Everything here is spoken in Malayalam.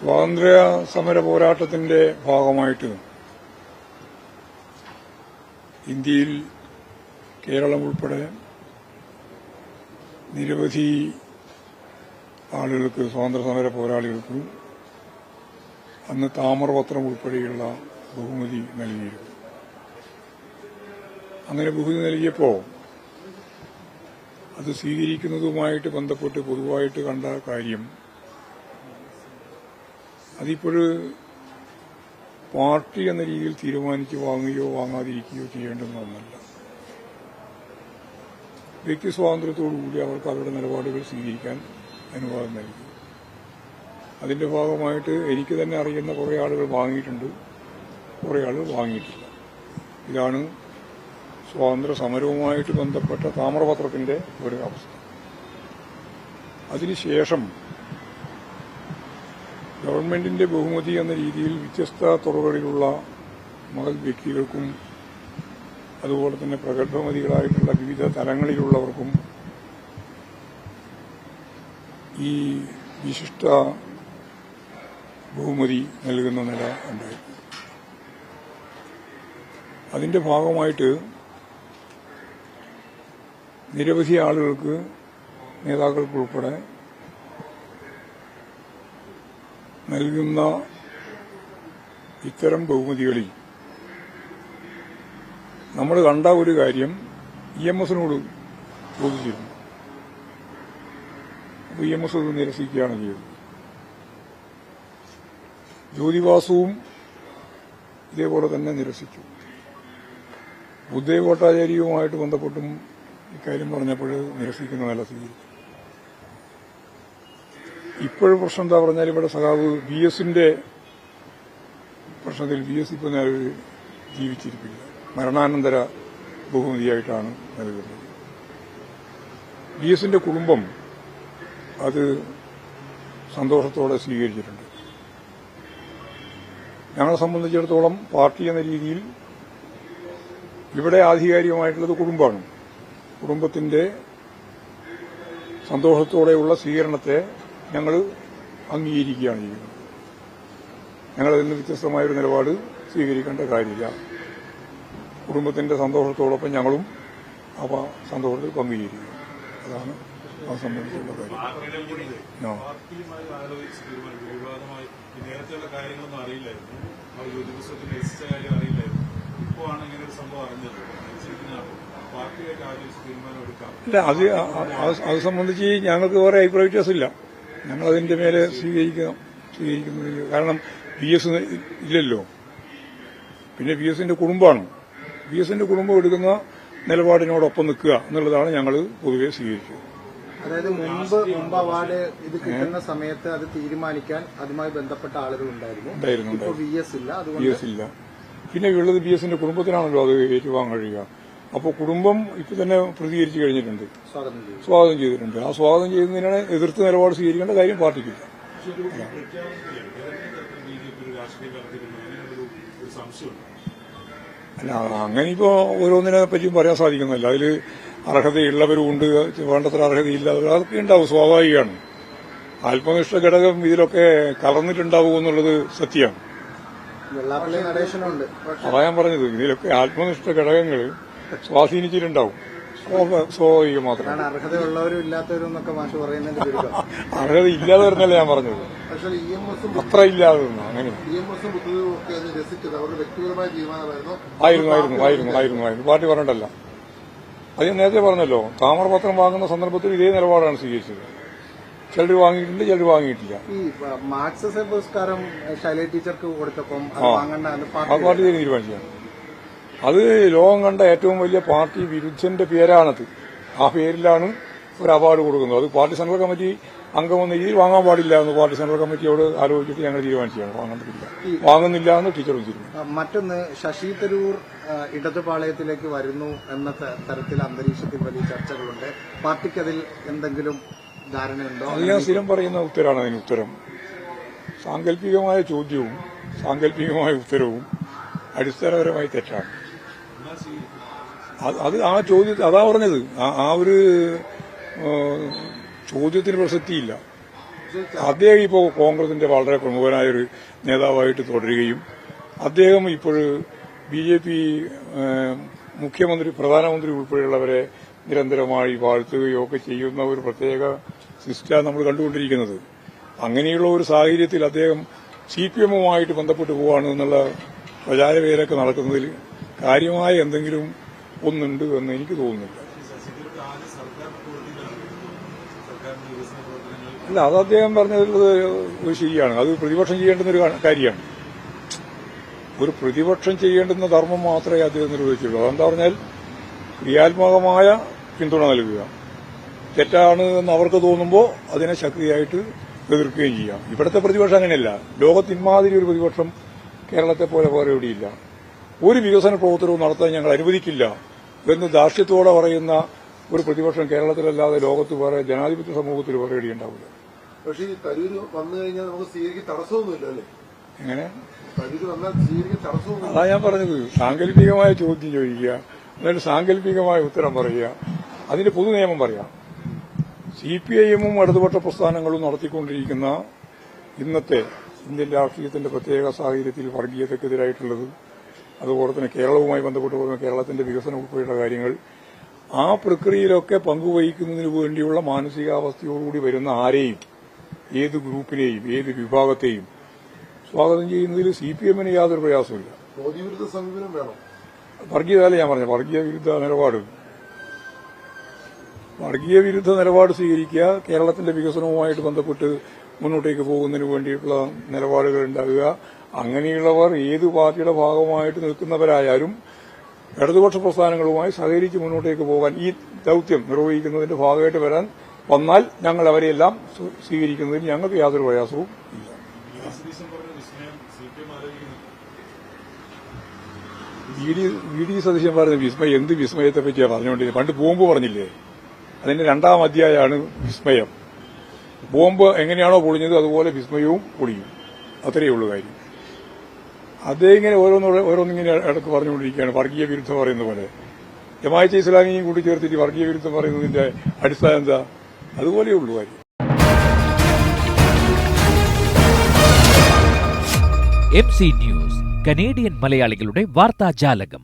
സ്വാതന്ത്ര്യ സമര പോരാട്ടത്തിന്റെ ഭാഗമായിട്ട് ഇന്ത്യയിൽ കേരളം ഉൾപ്പെടെ നിരവധി ആളുകൾക്ക് സ്വാതന്ത്ര്യ സമര പോരാളികൾക്ക് അന്ന് താമരപത്രം ഉൾപ്പെടെയുള്ള ബഹുമതി നൽകിയിരുന്നു. അങ്ങനെ ബഹുമതി നൽകിയപ്പോൾ അത് സ്വീകരിക്കുന്നതുമായിട്ട് ബന്ധപ്പെട്ട് പൊതുവായിട്ട് കണ്ട കാര്യം അതിപ്പോഴ് പാർട്ടി എന്ന രീതിയിൽ തീരുമാനിച്ച് വാങ്ങുകയോ വാങ്ങാതിരിക്കുകയോ ചെയ്യേണ്ടുന്ന വ്യക്തി സ്വാതന്ത്ര്യത്തോടുകൂടി അവർക്ക് അവരുടെ നിലപാടുകൾ സ്വീകരിക്കാൻ അനുവാദം നൽകി. അതിന്റെ ഭാഗമായിട്ട് എനിക്ക് തന്നെ അറിയുന്ന കുറേ ആളുകൾ വാങ്ങിയിട്ടുണ്ട്. കുറേ ആളുകൾ വാങ്ങിയിട്ടില്ല. ഇതാണ് സ്വാതന്ത്ര്യ സമരവുമായിട്ട് ബന്ധപ്പെട്ട താമ്രപത്രത്തിന്റെ ഒരു അവസ്ഥ. അതിനുശേഷം ഗവൺമെന്റിന്റെ ബഹുമതി എന്ന രീതിയിൽ വ്യത്യസ്ത തുറകളിലുള്ള മഹൽ വ്യക്തികൾക്കും അതുപോലെ തന്നെ പ്രഗത്ഭമതികളായിട്ടുള്ള വിവിധ തലങ്ങളിലുള്ളവർക്കും ഈ വിശിഷ്ട ബഹുമതി നൽകുന്ന നില ഉണ്ടായിരുന്നു അതിന്റെ ഭാഗമായിട്ട് നിരവധി ആളുകൾക്ക് നേതാക്കൾക്കുൾപ്പെടെ നൽകുന്ന ഇത്തരം ബഹുമതികളിൽ നമ്മൾ കണ്ട ഒരു കാര്യം ഇ എം എസിനോട് ചോദിച്ചിരുന്നു. ഇ എം എസ് അത് നിരസിക്കുകയാണ് ചെയ്തത്. ജ്യോതിവാസുവും ഇതേപോലെ തന്നെ നിരസിച്ചു. ബുദ്ധേവ് ഭട്ടാചാര്യവുമായിട്ട് ബന്ധപ്പെട്ടും ഇക്കാര്യം പറഞ്ഞപ്പോൾ നിരസിക്കുന്ന നില സ്വീകരിച്ചു ഇപ്പോഴും പ്രശ്നം എന്താ പറഞ്ഞാൽ ഇവിടെ സഖാവ് ബി എസിന്റെ പ്രശ്നത്തിൽ ബി എസ് ഇപ്പോൾ നിലവിൽ ജീവിച്ചിരിപ്പില്ല. മരണാനന്തര ബഹുമതിയായിട്ടാണ് നൽകുന്നത് ബി എസിന്റെ കുടുംബം അത് സന്തോഷത്തോടെ സ്വീകരിച്ചിട്ടുണ്ട്. ഞങ്ങളെ സംബന്ധിച്ചിടത്തോളം പാർട്ടി എന്ന രീതിയിൽ ഇവിടെ ആധികാരികമായിട്ടുള്ളത് കുടുംബമാണ്. കുടുംബത്തിന്റെ സന്തോഷത്തോടെയുള്ള സ്വീകരണത്തെ ഞങ്ങൾ അംഗീകരിക്കുകയാണ് ചെയ്യുന്നത്. ഞങ്ങളതിൽ നിന്ന് വ്യത്യസ്തമായ ഒരു നിലപാട് സ്വീകരിക്കേണ്ട കാര്യമില്ല. കുടുംബത്തിന്റെ സന്തോഷത്തോടൊപ്പം ഞങ്ങളും അവ സന്തോഷത്തിൽ പങ്കുചേരുക അതാണ് ആ സംബന്ധിച്ചുള്ള കാര്യം. ഇല്ല അത് അത് സംബന്ധിച്ച് ഞങ്ങൾക്ക് വേറെ അഭിപ്രായ വ്യത്യാസമില്ല. ഞങ്ങൾ അതിന്റെ മേലെ സ്വീകരിക്കണം സ്വീകരിക്കുന്നില്ല കാരണം വി എസ് ഇല്ലല്ലോ. പിന്നെ വി എസിന്റെ കുടുംബമാണ്. വി എസിന്റെ കുടുംബം എടുക്കുന്ന നിലപാടിനോടൊപ്പം നിൽക്കുക എന്നുള്ളതാണ് ഞങ്ങൾ പൊതുവെ സ്വീകരിച്ചത്. അതായത് മുമ്പ് മുമ്പ് അവാർഡ് ഇത് കിട്ടുന്ന സമയത്ത് അത് തീരുമാനിക്കാൻ അതുമായി ബന്ധപ്പെട്ട ആളുകൾ ഉണ്ടായിരുന്നു. ഉണ്ടായിരുന്നു ഇപ്പൊ വി എസ് ഇല്ല ബി എസ് ഇല്ല. പിന്നെ ഉള്ളത് ബി എസിന്റെ കുടുംബത്തിനാണല്ലോ അത് ഏറ്റുവാങ്ങാൻ കഴിയുക. അപ്പോൾ കുടുംബം ഇപ്പൊ തന്നെ പ്രതികരിച്ചു കഴിഞ്ഞിട്ടുണ്ട്. സ്വാഗതം ചെയ്തു. സ്വാഗതം ചെയ്തിട്ടുണ്ട്. ആ സ്വാഗതം ചെയ്യുന്നതിനാണ് എതിർത്ത് നിലപാട് സ്വീകരിക്കേണ്ട കാര്യം പാർട്ടിക്കില്ല അല്ല അങ്ങനെ ഇപ്പോ ഓരോന്നിനെ പറ്റിയും പറയാൻ സാധിക്കുന്നില്ല അതിൽ അർഹതയുള്ളവരും ഉണ്ട് വേണ്ടത്ര അർഹതയില്ലാത്തവർ അതൊക്കെ ഉണ്ടാവും സ്വാഭാവികമാണ്. ആത്മനിഷ്ഠ ഘടകം ഇതിലൊക്കെ കലർന്നിട്ടുണ്ടാവും എന്നുള്ളത് സത്യമാണ്. അതാ ഞാൻ പറഞ്ഞത്. ഇതിലൊക്കെ ആത്മനിഷ്ഠ ഘടകങ്ങൾ സ്വാധീനിച്ചിട്ടുണ്ടാവും. സ്വാഭ- സ്വാഭാവികം മാത്രമാണ് അതാണ് അർഹതയുള്ളവരും ഇല്ലാത്തവരും എന്നൊക്കെ മാഷ് പറയുന്നതിന്റെ ചുരുക്കം അർഹത ഇല്ലാതെ വരുന്നല്ലേ ഞാൻ പറഞ്ഞത്? പക്ഷേ ഇ എം എസും അത്ര ഇല്ലാതെ നിന്നു അങ്ങനെ. ഇ എം എസും ബുദ്ധനും ഒക്കെ അത് രസിച്ചത് അവരുടെ വ്യക്തിപരമായ തീരുമാനമായിരുന്നു ആയിരുന്നു ആയിരുന്നു ആയിരുന്നു ആയിരുന്നു ആയിരുന്നു. പാർട്ടി പറഞ്ഞിട്ടല്ല. അത് ഞാൻ നേരത്തെ പറഞ്ഞല്ലോ. താമരപത്രം വാങ്ങുന്ന സന്ദർഭത്തിൽ ഇതേ നിലപാടാണ് സ്വീകരിച്ചത്. ചിലർ വാങ്ങിയിട്ടുണ്ട് ചിലർ വാങ്ങിയിട്ടില്ല. ഈ മാർക്സിസം പുരസ്കാരം ശൈല ടീച്ചർക്ക് കൊടുത്തപ്പം അത് പാർട്ടി തീരുമാനിച്ചതാണ്. അത് ലോകം കണ്ട ഏറ്റവും വലിയ പാർട്ടി വിരുദ്ധന്റെ പേരാണത്. ആ പേരിലാണ് ഒരു അവാർഡ് കൊടുക്കുന്നത്. അത് പാർട്ടി സെൻട്രൽ കമ്മിറ്റി അംഗമെന്ന രീതിയിൽ വാങ്ങാൻ പാടില്ല എന്ന് പാർട്ടി സെൻട്രൽ കമ്മിറ്റിയോട് ആലോചിച്ചിട്ട് ഞങ്ങൾ തീരുമാനിച്ചാണ് വാങ്ങേണ്ടതില്ല വാങ്ങുന്നില്ല എന്ന് ടീച്ചറും തീരുമാനിച്ചു മറ്റൊന്ന് ശശി തരൂർ ഇടതുപാളയത്തിലേക്ക് വരുന്നു എന്ന തരത്തിൽ അന്തരീക്ഷത്തിൽ വലിയ ചർച്ചകളുണ്ട്. പാർട്ടിക്കതിൽ എന്തെങ്കിലും ധാരണയുണ്ടോ? അത് ഞാൻ സ്ഥിരം പറയുന്ന ഉത്തരമാണ് അതിന് ഉത്തരം. സാങ്കല്പികമായ ചോദ്യവും സാങ്കല്പികമായ ഉത്തരവും അടിസ്ഥാനപരമായി തെറ്റാണ്. അത് ആ ചോദ്യത്തിൽ അതാ പറഞ്ഞത്. ആ- ഒരു ചോദ്യത്തിന് പ്രസക്തിയില്ല. അദ്ദേഹം ഇപ്പോൾ കോൺഗ്രസിന്റെ വളരെ പ്രമുഖനായൊരു നേതാവായിട്ട് തുടരുകയും അദ്ദേഹം ഇപ്പോൾ ബി ജെ പി മുഖ്യമന്ത്രി പ്രധാനമന്ത്രി ഉൾപ്പെടെയുള്ളവരെ നിരന്തരമായി വാഴ്ത്തുകയോ ഒക്കെ ചെയ്യുന്ന ഒരു പ്രത്യേക സിസ്റ്റമാണ് നമ്മൾ കണ്ടുകൊണ്ടിരിക്കുന്നത്. അങ്ങനെയുള്ള ഒരു സാഹചര്യത്തിൽ അദ്ദേഹം സി പി എമ്മുമായിട്ട് ബന്ധപ്പെട്ട് പോവാണ് എന്നുള്ള നടക്കുന്നതിൽ കാര്യമായ എന്തെങ്കിലും ഒന്നുണ്ട് എന്ന് എനിക്ക് തോന്നുന്നില്ല. അല്ല അത് അദ്ദേഹം പറഞ്ഞത് ശരിയാണ്. അത് പ്രതിപക്ഷം ചെയ്യേണ്ടുന്ന ഒരു കാര്യമാണ്. ഒരു പ്രതിപക്ഷം ചെയ്യേണ്ടുന്ന ധർമ്മം മാത്രമേ അദ്ദേഹം നിർവഹിച്ചുള്ളൂ അതെന്താ പറഞ്ഞാൽ ക്രിയാത്മകമായ പിന്തുണ നൽകുക. തെറ്റാണ് എന്ന് അവർക്ക് തോന്നുമ്പോൾ അതിനെ ശക്തിയായിട്ട് എതിർക്കുകയും ചെയ്യാം. ഇവിടുത്തെ പ്രതിപക്ഷം അങ്ങനെയല്ല. ലോകത്തിന്മാതിരി ഒരു പ്രതിപക്ഷം കേരളത്തെ പോലെ വേറെ എവിടെയില്ല ഒരു വികസന പ്രവർത്തനവും നടത്താൻ ഞങ്ങൾ അനുവദിക്കില്ല എന്ന് ദാർഷ്ട്യത്തോടെ പറയുന്ന ഒരു പ്രതിപക്ഷം കേരളത്തിലല്ലാതെ ലോകത്ത് വേറെ ജനാധിപത്യ സമൂഹത്തിൽ വേറെ ഇടിയുണ്ടാവില്ല പക്ഷേ ഈ തരൂര് വന്നു കഴിഞ്ഞാൽ നമുക്ക് തടസ്സമൊന്നുമില്ല അല്ലേ? എങ്ങനെ? തരൂര് വന്നാൽ അതാ ഞാൻ പറഞ്ഞത്. സാങ്കല്പികമായ ചോദ്യം ചോദിക്കുക എന്നിട്ട് സാങ്കല്പികമായ ഉത്തരം പറയുക അതിന്റെ പൊതു നിയമം പറയാം. സി പി ഐ എമ്മും ഇടതുപക്ഷ പ്രസ്ഥാനങ്ങളും നടത്തിക്കൊണ്ടിരിക്കുന്ന ഇന്നത്തെ ഇന്ത്യൻ രാഷ്ട്രീയത്തിന്റെ പ്രത്യേക സാഹചര്യത്തിൽ വർഗീയതക്കെതിരായിട്ടുള്ളത് അതുപോലെ തന്നെ കേരളവുമായി ബന്ധപ്പെട്ട് പോകുന്ന കേരളത്തിന്റെ വികസനം ഉൾപ്പെടെയുള്ള കാര്യങ്ങൾ ആ പ്രക്രിയയിലൊക്കെ പങ്കുവഹിക്കുന്നതിന് വേണ്ടിയുള്ള മാനസികാവസ്ഥയോടുകൂടി വരുന്ന ആരെയും ഏത് ഗ്രൂപ്പിനെയും ഏത് വിഭാഗത്തെയും സ്വാഗതം ചെയ്യുന്നതിൽ സി പി എമ്മിന് യാതൊരു പ്രയാസമില്ല സമീപനം വേണം. വർഗീയതല്ല ഞാൻ പറഞ്ഞു വർഗീയ വിരുദ്ധ നിലപാട്. വർഗീയ വിരുദ്ധ നിലപാട് സ്വീകരിക്കുക കേരളത്തിന്റെ വികസനവുമായിട്ട് ബന്ധപ്പെട്ട് മുന്നോട്ടേക്ക് പോകുന്നതിന് വേണ്ടിയിട്ടുള്ള നിലപാടുകൾ ഉണ്ടാകുക അങ്ങനെയുള്ളവർ ഏത് പാർട്ടിയുടെ ഭാഗമായിട്ട് നിൽക്കുന്നവരായാലും ഇടതുപക്ഷ പ്രസ്ഥാനങ്ങളുമായി സഹകരിച്ച് മുന്നോട്ടേക്ക് പോകാൻ ഈ ദൌത്യം നിർവഹിക്കുന്നതിന്റെ ഭാഗമായിട്ട് വരാൻ വന്നാൽ ഞങ്ങൾ അവരെയെല്ലാം സ്വീകരിക്കുന്നതിന് ഞങ്ങൾക്ക് യാതൊരു പ്രയാസവും ഇല്ല. വി ഡി സതീശൻ പറഞ്ഞ വിസ്മയം എന്ത് വിസ്മയത്തെ പറ്റിയാണ് പറഞ്ഞുകൊണ്ടിരുന്നത് പണ്ട് ബോംബ് പറഞ്ഞില്ലേ? അതിന്റെ രണ്ടാം അധ്യായമാണ് വിസ്മയം. ബോംബ് എങ്ങനെയാണോ പൊളിഞ്ഞത് അതുപോലെ വിസ്മയവും പൊളിയും. അത്രയേ ഉള്ളൂ കാര്യം. അദ്ദേഹം ഇങ്ങനെ ഓരോന്നോടെ ഓരോന്നിങ്ങനെ ഇടയ്ക്ക് പറഞ്ഞുകൊണ്ടിരിക്കുകയാണ്. വർഗീയ വിരുദ്ധം പറയുന്ന പോലെ. ജമാഅത്തെ ഇസ്ലാമിയും കൂടി ചേർത്തിട്ട് വർഗീയ വിരുദ്ധം പറയുന്നതിന്റെ അടിസ്ഥാനം എന്താ? അതുപോലെയുള്ളൂ കാര്യം. എം സി ന്യൂസ് കനേഡിയൻ മലയാളികളുടെ വാർത്താജാലകം.